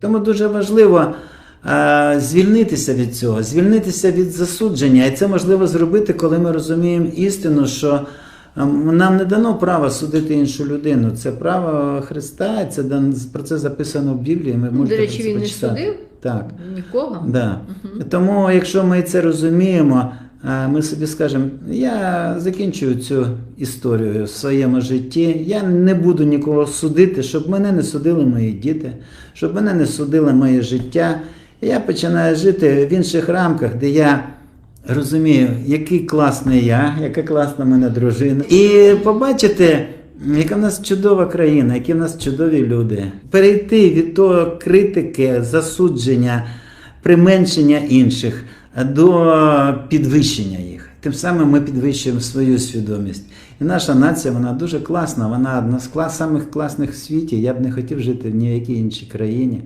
Тому дуже важливо е, звільнитися від цього, звільнитися від засудження. І це можливо зробити, коли ми розуміємо істину, що е, нам не дано право судити іншу людину. Це право Христа, це дан- про це записано в Біблії. Ми можете до речі, він не судив Так. нікого. Да. Тому, якщо ми це розуміємо, ми собі скажемо, я закінчую цю історію в своєму житті. Я не буду нікого судити, щоб мене не судили мої діти, щоб мене не судило моє життя. Я починаю жити в інших рамках, де я розумію, який класний я, яка класна мене дружина. І побачити, яка в нас чудова країна, які в нас чудові люди. Перейти від того критики, засудження, применшення інших до підвищення їх. Тим самим ми підвищуємо свою свідомість. І наша нація вона дуже класна, вона одна з самих класних в світі. Я б не хотів жити в ніякій іншій країні.